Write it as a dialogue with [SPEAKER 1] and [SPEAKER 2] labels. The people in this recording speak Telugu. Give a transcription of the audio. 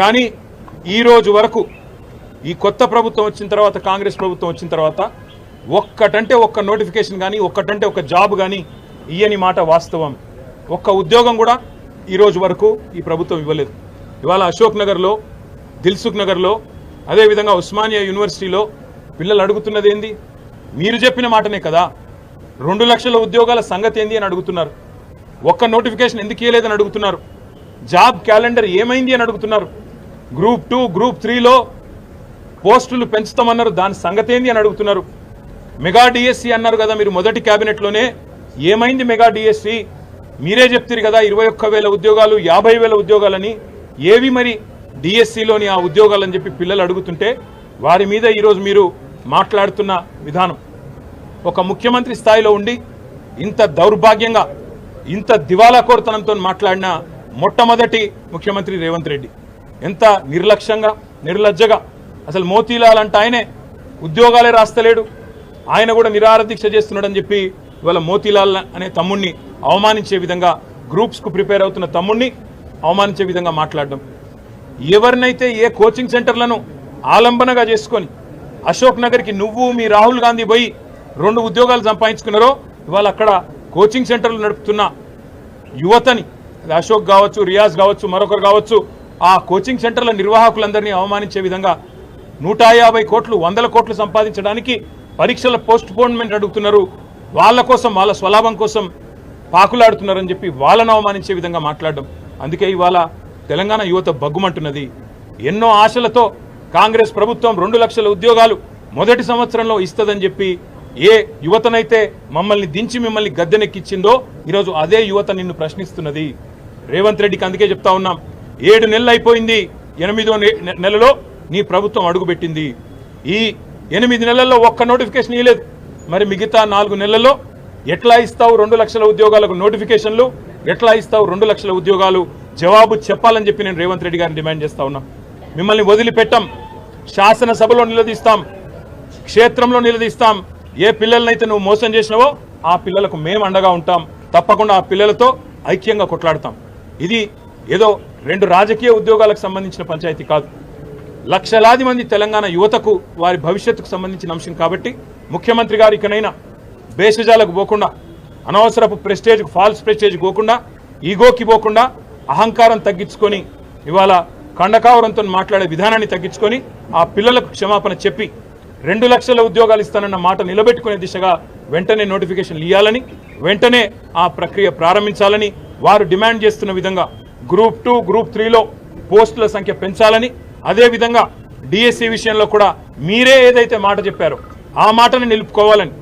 [SPEAKER 1] కానీ ఈ రోజు వరకు ఈ కొత్త ప్రభుత్వం వచ్చిన తర్వాత కాంగ్రెస్ ప్రభుత్వం వచ్చిన తర్వాత ఒక్కటంటే ఒక్క నోటిఫికేషన్ కానీ ఒక్కటంటే ఒక జాబ్ కానీ ఇయ్యని మాట వాస్తవం. ఒక్క ఉద్యోగం కూడా ఈరోజు వరకు ఈ ప్రభుత్వం ఇవ్వలేదు. ఇవాళ అశోక్ నగర్లో దిల్సుఖ్ నగర్లో అదేవిధంగా ఉస్మానియా యూనివర్సిటీలో పిల్లలు అడుగుతున్నది ఏంది? మీరు చెప్పిన మాటనే కదా. రెండు లక్షల ఉద్యోగాల సంగతి ఏంది అని అడుగుతున్నారు. ఒక్క నోటిఫికేషన్ ఎందుకు ఇవ్వలేదని అడుగుతున్నారు? జాబ్ క్యాలెండర్ ఏమైంది అని అడుగుతున్నారు. గ్రూప్ టూ గ్రూప్ త్రీలో పోస్టులు పెంచుతామన్నారు. దాని సంగతేంది అని అడుగుతున్నారు. మెగా డిఎస్సి అన్నారు కదా మీరు మొదటి క్యాబినెట్లోనే. ఏమైంది మెగా డిఎస్సి? మీరే చెప్తారు కదా ఇరవై ఒక్క వేల ఉద్యోగాలు యాభై వేల ఉద్యోగాలని. ఏవి మరి డిఎస్సిలోని ఆ ఉద్యోగాలని చెప్పి పిల్లలు అడుగుతుంటే వారి మీద ఈరోజు మీరు మాట్లాడుతున్న విధానం. ఒక ముఖ్యమంత్రి స్థాయిలో ఉండి ఇంత దౌర్భాగ్యంగా ఇంత దివాలాకోరుతనంతో మాట్లాడిన మొట్టమొదటి ముఖ్యమంత్రి రేవంత్ రెడ్డి. ఎంత నిర్లక్ష్యంగా నిర్లజ్జగా. అసలు మోతీలాల్ అంటే ఆయనే. ఉద్యోగాలే రాస్తలేడు. ఆయన కూడా నిరారదీక్ష చేస్తున్నాడని చెప్పి ఇవాళ మోతీలాల్ అనే తమ్ముణ్ణి అవమానించే విధంగా గ్రూప్స్కు ప్రిపేర్ అవుతున్న తమ్ముణ్ణి అవమానించే విధంగా మాట్లాడడం. ఎవరినైతే ఏ కోచింగ్ సెంటర్లను ఆలంబనగా చేసుకొని అశోక్ నగర్కి నువ్వు మీ రాహుల్ గాంధీ పోయి రెండు ఉద్యోగాలు సంపాదించుకున్నారో ఇవాళ అక్కడ కోచింగ్ సెంటర్లు నడుపుతున్న యువతని అది అశోక్ కావచ్చు రియాజ్ కావచ్చు మరొకరు కావచ్చు ఆ కోచింగ్ సెంటర్ల నిర్వాహకులందరినీ అవమానించే విధంగా నూట యాభై కోట్లు వందల కోట్లు సంపాదించడానికి పరీక్షల పోస్ట్ పోన్మెంట్ అడుగుతున్నారు. వాళ్ళ కోసం వాళ్ళ స్వలాభం కోసం పాకులాడుతున్నారని చెప్పి వాళ్ళను అవమానించే విధంగా మాట్లాడడం. అందుకే ఇవాళ తెలంగాణ యువత బగ్గుమంటున్నది. ఎన్నో ఆశలతో కాంగ్రెస్ ప్రభుత్వం రెండు లక్షల ఉద్యోగాలు మొదటి సంవత్సరంలో ఇస్తుందని చెప్పి ఏ యువతనైతే మమ్మల్ని దించి మిమ్మల్ని గద్దెనెక్కిచ్చిందో ఈరోజు అదే యువత నిన్ను ప్రశ్నిస్తున్నది. రేవంత్ రెడ్డికి అందుకే చెప్తా ఉన్నాం. ఏడు నెలలు అయిపోయింది ఎనిమిదో నెలలో నీ ప్రభుత్వం అడుగుపెట్టింది. ఈ ఎనిమిది నెలల్లో ఒక్క నోటిఫికేషన్ ఇవ్వలేదు మరి మిగతా నాలుగు నెలల్లో ఎట్లా ఇస్తావు రెండు లక్షల ఉద్యోగాలకు నోటిఫికేషన్లు? ఎట్లా ఇస్తావు రెండు లక్షల ఉద్యోగాలు? జవాబు చెప్పాలని చెప్పి నేను రేవంత్ రెడ్డి గారిని డిమాండ్ చేస్తా ఉన్నా. మిమ్మల్ని వదిలిపెట్టాం. శాసనసభలో నిలదీస్తాం. క్షేత్రంలో నిలదీస్తాం. ఏ పిల్లలనైతే నువ్వు మోసం చేసినావో ఆ పిల్లలకు మేము అండగా ఉంటాం. తప్పకుండా ఆ పిల్లలతో ఐక్యంగా కొట్లాడతాం. ఇది ఏదో రెండు రాజకీయ ఉద్యోగాలకు సంబంధించిన పంచాయతీ కాదు. లక్షలాది మంది తెలంగాణ యువతకు వారి భవిష్యత్తుకు సంబంధించిన అంశం కాబట్టి ముఖ్యమంత్రి గారు ఇకనైనా భేషజాలకు పోకుండా అనవసరపు ప్రెస్టేజ్కు ఫాల్స్ ప్రెస్టేజ్ పోకుండా ఈగోకి పోకుండా అహంకారం తగ్గించుకొని ఇవాళ కండకావరంతో మాట్లాడే విధానాన్ని తగ్గించుకొని ఆ పిల్లలకు క్షమాపణ చెప్పి రెండు లక్షల ఉద్యోగాలు ఇస్తానన్న మాట నిలబెట్టుకునే దిశగా వెంటనే నోటిఫికేషన్లు ఇవ్వాలని వెంటనే ఆ ప్రక్రియ ప్రారంభించాలని వారు డిమాండ్ చేస్తున్న విధంగా గ్రూప్ టూ గ్రూప్ త్రీలో పోస్టుల సంఖ్య పెంచాలని అదేవిధంగా డిఎస్సి విషయంలో కూడా మీరే ఏదైతే మాట చెప్పారో ఆ మాటను నిలుపుకోవాలని